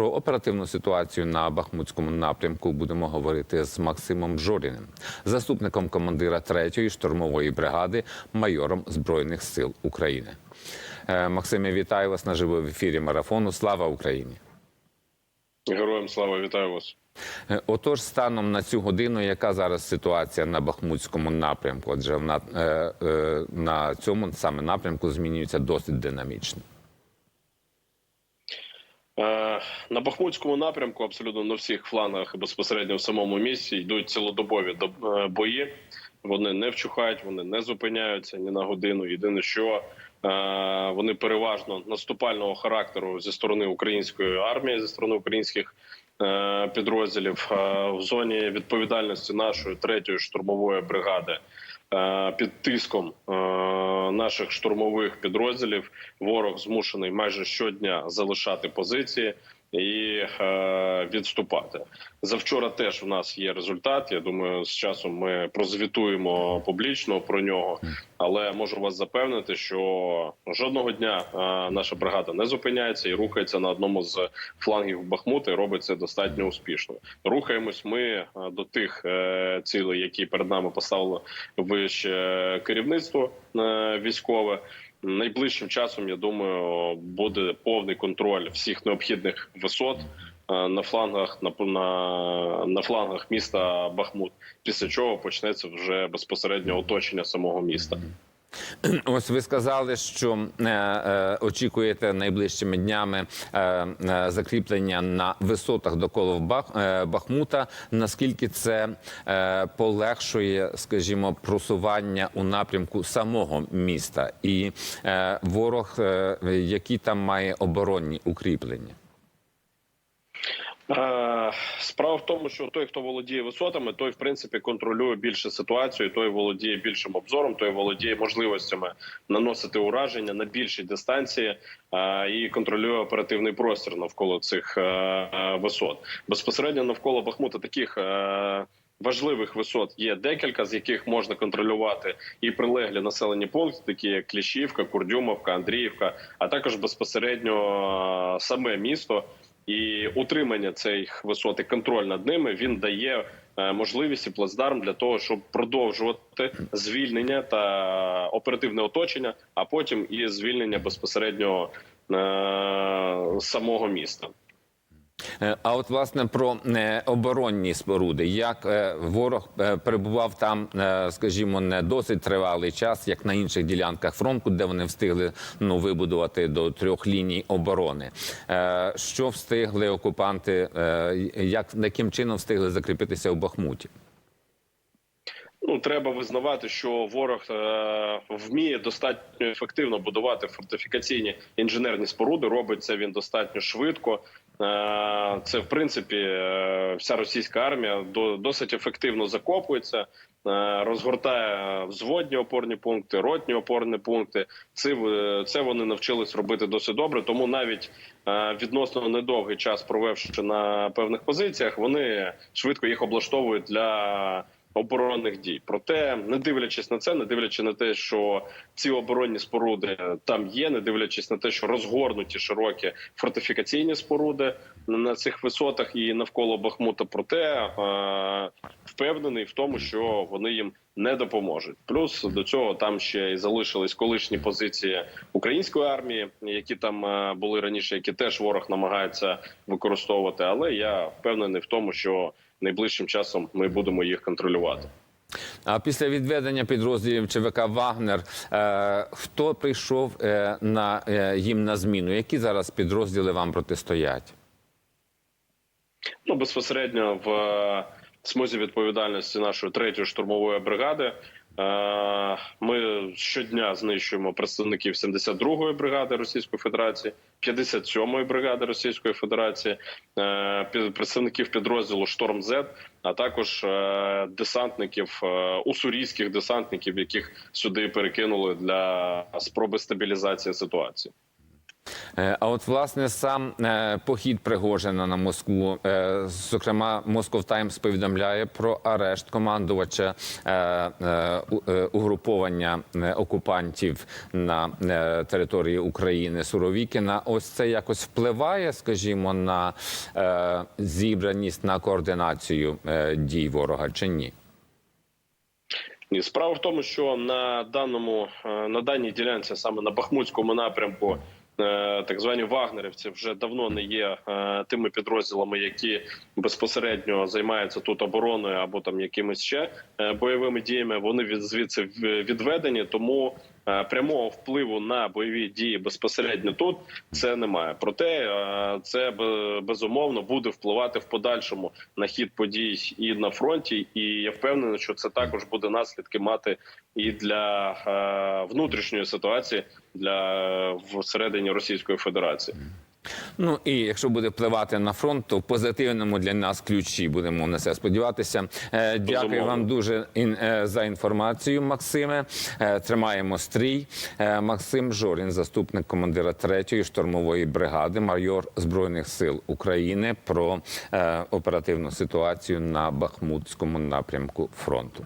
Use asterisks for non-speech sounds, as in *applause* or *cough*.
Про оперативну ситуацію на Бахмутському напрямку будемо говорити з Максимом Жоріним, заступником командира 3-ї штурмової бригади, майором Збройних сил України. Е, Максиме, вітаю вас наживо в ефірі марафону. Слава Україні! Героям слава вітаю вас. Е, Отож, станом на цю годину, яка зараз ситуація на Бахмутському напрямку? Адже е, е, на цьому саме напрямку змінюється досить динамічно. Е, На Бахмутському напрямку, абсолютно на всіх флангах безпосередньо в самому місці йдуть цілодобові доб- е, бої. Вони не вчухають, вони не зупиняються ні на годину. Єдине, що е, вони переважно наступального характеру зі сторони української армії, зі сторони українських підрозділів в зоні відповідальності нашої третьої штурмової бригади. Е, Під тиском е, наших штурмових підрозділів. Ворог змушений майже щодня залишати позиції і е, відступати. Завчора теж у нас є результат. Я думаю, з часом ми прозвітуємо публічно про нього. Але можу вас запевнити, що жодного дня е, наша бригада не зупиняється і рухається на одному з флангів Бахмута і робить це достатньо успішно. Рухаємось ми е, до тих е, цілей, які перед нами поставило вище керівництво е, військове. Найближчим часом я думаю, буде повний контроль всіх необхідних висот е, на флангах на, на, на флангах міста Бахмут. Після чого почнеться вже безпосередньо оточення самого міста. *clears throat* Ось ви сказали, що е, е, очікуєте найближчими днями е, закріплення на висотах Бах, е, Бахмута. Наскільки це полегшує, скажімо, просування у напрямку самого міста, і ворог, які там має оборонні укріплення? Е, Справа в тому, що той, хто володіє висотами, той в принципі контролює більше ситуацію, той володіє більшим обзором, той володіє можливостями наносити ураження на більшій дистанції е, і контролює оперативний простір навколо цих е, висот. Безпосередньо навколо Бахмута таких. Важливих висот є декілька, з яких можна контролювати і прилеглі населені пункти, такі як Кліщівка, Курдюмовка, Андріївка, а також безпосередньо саме місто і утримання цих висот і контроль над ними він дає е, можливість і плацдарм для того, щоб продовжувати звільнення та оперативне оточення, а потім і звільнення безпосередньо е, самого міста. Е, А от власне про е, оборонні споруди, як е, ворог перебував там, скажімо, не досить тривалий час, як на інших ділянках фронту, де вони встигли ну вибудувати до трьох ліній оборони. Що встигли окупанти, як яким чином встигли закріпитися у Бахмуті? Треба визнавати, що ворог е, вміє достатньо ефективно будувати фортифікаційні інженерні споруди. Робить це він достатньо швидко. Е, це в принципі е, вся російська армія до, досить ефективно закопується. е, Розгортає взводні опорні пункти, ротні опорні пункти. Це, це вони навчились робити досить добре. Тому навіть е, відносно недовгий час, провевши на певних позиціях, вони швидко їх облаштовують для оборонних дій. Проте, не дивлячись на це, не дивлячись на те, що ці оборонні споруди там є, не дивлячись на те, що розгорнуті широкі фортифікаційні споруди на цих висотах і навколо Бахмута. Проте е, впевнений в тому, що вони їм не допоможуть. Плюс до цього там ще й залишились колишні позиції української армії, які там е, були раніше, які теж ворог намагається використовувати. Але я впевнений в тому, що найближчим часом ми будемо їх контролювати. А після відведення підрозділів ЧВК Вагнер е, хто прийшов е, на їм на зміну? Які зараз підрозділи вам протистоять? Ну безпосередньо в смузі відповідальності нашої третьої штурмової бригади. е, Ми щодня знищуємо представників 72-ї бригади Російської Федерації, 57-ї бригади Російської Федерації, е, представників підрозділу Шторм З, а також е, десантників уссурійських десантників, яких сюди перекинули для спроби стабілізації ситуації. Е, А от власне сам е, похід Пригожина на Москву, е, зокрема, Москов Таймс повідомляє про арешт командувача угруповання окупантів на території України Суровікіна. Ось це якось впливає, скажімо, на зібраність на координацію дій ворога чи ні? Ні, справа в тому, що на даному на даній ділянці, саме на Бахмутському напрямку, так звані вагнерівці вже давно не є е, тими підрозділами, які безпосередньо займаються тут обороною або там якимись ще е, бойовими діями. Вони від звідси відведені, тому е, прямого впливу на бойові дії безпосередньо тут це немає. Проте е, це безумовно буде впливати в подальшому на хід подій і на фронті. І я впевнений, що це також буде наслідки мати і для е, внутрішньої ситуації для е, всередині Російської Федерації. Ну і якщо буде впливати на фронт, то в позитивному для нас ключі будемо на це сподіватися. Е, Дякую вам дуже е, за інформацію, Максиме. Е, Тримаємо стрій. Максим Жорін, заступник командира 3-ї штурмової бригади, майор збройних сил України, про оперативну ситуацію на Бахмутському напрямку фронту.